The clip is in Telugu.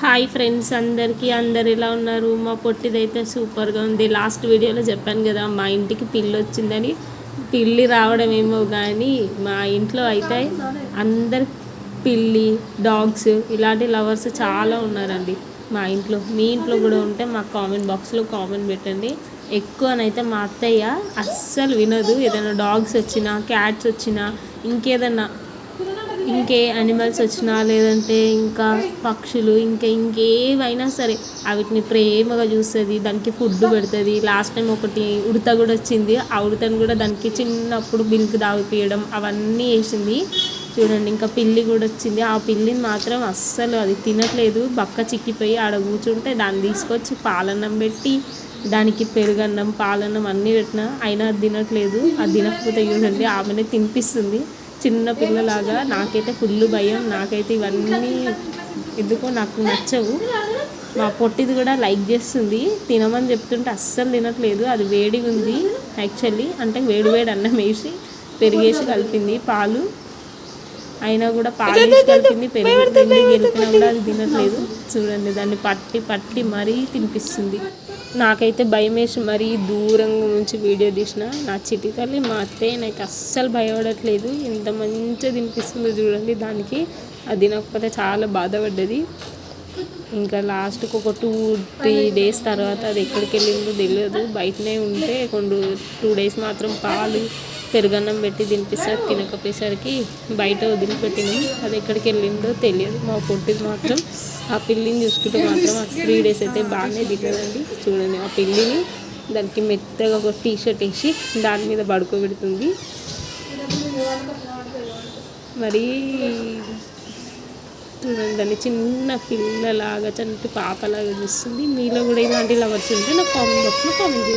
హాయ్ ఫ్రెండ్స్ అందరికీ అందరు ఎలా ఉన్నారు? మా పొట్టిదైతే సూపర్గా ఉంది. లాస్ట్ వీడియోలో చెప్పాను కదా మా ఇంటికి పిల్లి వచ్చిందని పిల్లి రావడం ఏమో కానీ మా ఇంట్లో అయితే అందరు పిల్లి డాగ్స్ ఇలాంటి లవర్స్ చాలా ఉన్నారండి మా ఇంట్లో. మీ ఇంట్లో కూడా ఉంటే మా కామెంట్ బాక్స్లో కామెంట్ పెట్టండి. ఎక్కువనైతే మా అత్తయ్య అస్సలు వినదు. ఏదైనా డాగ్స్ వచ్చినా క్యాట్స్ వచ్చినా ఇంకేదన్నా ఇంకే అనిమల్స్ వచ్చినా లేదంటే ఇంకా పక్షులు ఇంకా ఇంకేవైనా సరే వాటిని ప్రేమగా చూస్తుంది దానికి ఫుడ్ పెడుతుంది. లాస్ట్ టైం ఒకటి ఉడత కూడా వచ్చింది. ఆ ఉడతను కూడా దానికి చిన్నప్పుడు మిల్క్ తాగిపియడం అవన్నీ వేసింది చూడండి ఇంకా పిల్లి కూడా వచ్చింది. ఆ పిల్లిని మాత్రం అస్సలు అది తినట్లేదు. బక్క చిక్కిపోయి ఆడ కూర్చుంటే దాన్ని తీసుకొచ్చి పాలన్నం పెట్టి దానికి పెరుగన్నం పాలన్నం అన్నీ పెట్టినా అయినా అది తినట్లేదు. అది తినకపోతే చూడండి ఆమెనే తినిపిస్తుంది. చిన్న పిల్లలాగా నాకైతే ఫుల్ భయం నాకైతే ఇవన్నీ ఎందుకో నాకు నచ్చవు మా పొట్టిది కూడా లైక్ చేస్తుంది తినమని చెప్తుంటే అస్సలు తినట్లేదు అది వేడిగా ఉంది యాక్చువల్లీ అంటే వేడి వేడి అన్నం వేసి పెరిగేసి కలిపింది పాలు అయినా కూడా పాలు వేసి కలిపింది పెరిగి రెండు కూడా అది తినట్లేదు చూడండి దాన్ని పట్టి పట్టి మరీ తినిపిస్తుంది నాకైతే భయం వేసి మరీ దూరంగా నుంచి వీడియో తీసిన నా చిటి తల్లి మా అత్తయ్య నాకు అస్సలు భయపడట్లేదు. ఎంత మంచిగా తినిపిస్తుందో చూడండి దానికి అది తినకపోతే చాలా బాధపడ్డది. ఇంకా లాస్ట్కి ఒక టూ త్రీ డేస్ తర్వాత అది ఎక్కడికి వెళ్ళిందో తెలియదు బయటనే ఉంటే కొన్ని టూ డేస్ మాత్రం పాలు పెరుగన్నం పెట్టి తినిపిస్తారు. తినకపోయేసరికి బయట వదిలిపెట్టినాం. అది ఎక్కడికి వెళ్ళిందో తెలియదు. మా పొట్టిది మాత్రం ఆ పిల్లిని చూసుకుంటే మాత్రం ఆ త్రీ డేస్ అయితే బాగానే దిగదండి చూడండి ఆ పిల్లిని దానికి మెత్తగా ఒక టీ షర్ట్ వేసి దాని మీద పడుకోబెడుతుంది. మరి చూడండి దాన్ని చిన్న పిల్లలాగా చంటి పాపలాగా చూస్తుంది. మీలో కూడా ఇలాంటి లవర్స్ ఉంటే నాకు కామెంట్ బాక్స్లో కామెంట్ చేయండి.